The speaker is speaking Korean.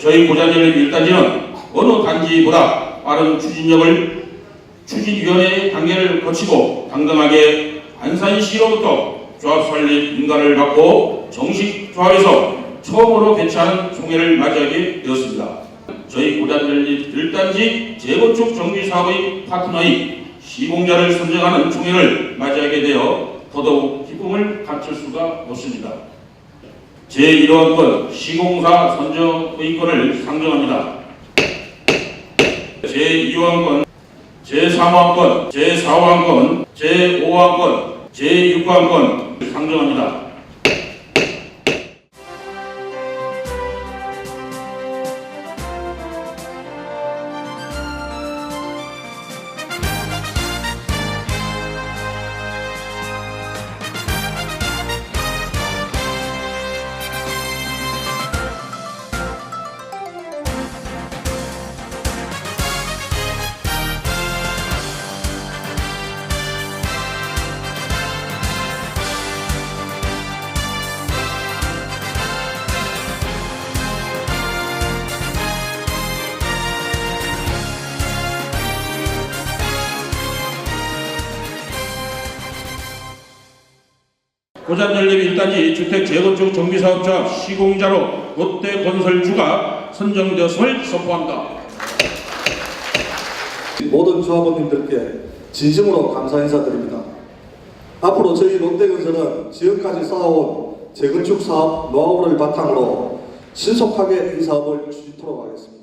저희 고자연립 일단지는 어느 단지보다 빠른 추진력을 추진위원회 단계를 거치고 당당하게 안산시로부터 조합 설립 인가를 받고 정식 조합에서 처음으로 개최하는 총회를 맞이하게 되었습니다. 저희 고단연립 일단지 재건축 정비 사업의 파트너인 시공자를 선정하는 총회를 맞이하게 되어 더더욱 기쁨을 감출 수가 없습니다. 제1호권 시공사 선정 의권을 상정합니다. 제2호권, 제3호권, 제4호권, 제5호권, 제6호권 상정합니다. 고잔연립 일단지 주택 재건축 정비사업자 시공자로 롯데건설주가 선정되었음을 선포합니다. 모든 조합원님들께 진심으로 감사 인사드립니다. 앞으로 저희 롯데건설은 지금까지 쌓아온 재건축 사업 노하우를 바탕으로 신속하게 이 사업을 추진토록 하겠습니다.